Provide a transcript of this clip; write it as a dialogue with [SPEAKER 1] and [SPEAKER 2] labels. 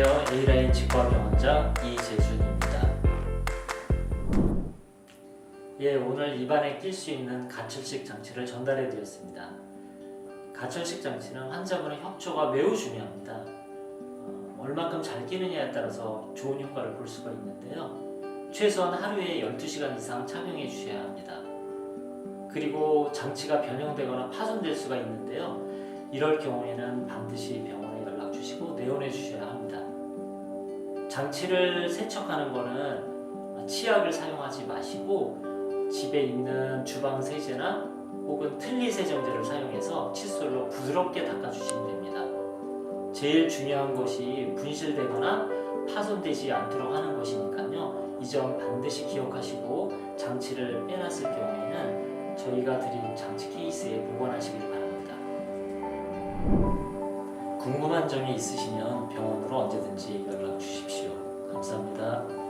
[SPEAKER 1] 안녕하세요. A라인 치과병원장 이재준입니다. 예, 오늘 입안에 낄 수 있는 가출식 장치를 전달해 드렸습니다. 가출식 장치는 환자분의 협조가 매우 중요합니다. 어, 얼마큼 잘 끼느냐에 따라서 좋은 효과를 볼 수가 있는데요. 최소한 하루에 12시간 이상 착용해 주셔야 합니다. 그리고 장치가 변형되거나 파손될 수가 있는데요. 이럴 경우에는 반드시 병원에 연락 주시고 내원해 주셔야 합니다. 장치를 세척하는 거는 치약을 사용하지 마시고 집에 있는 주방 세제나 혹은 틀니 세정제를 사용해서 칫솔로 부드럽게 닦아주시면 됩니다. 제일 중요한 것이 분실되거나 파손되지 않도록 하는 것이니까요. 이 점 반드시 기억하시고 장치를 빼놨을 경우에는 저희가 드린 장치 케이스에 보관하시길 바랍니다. 궁금한 점이 있으시면 병원으로 언제든지 연락 주십시오. 감사합니다.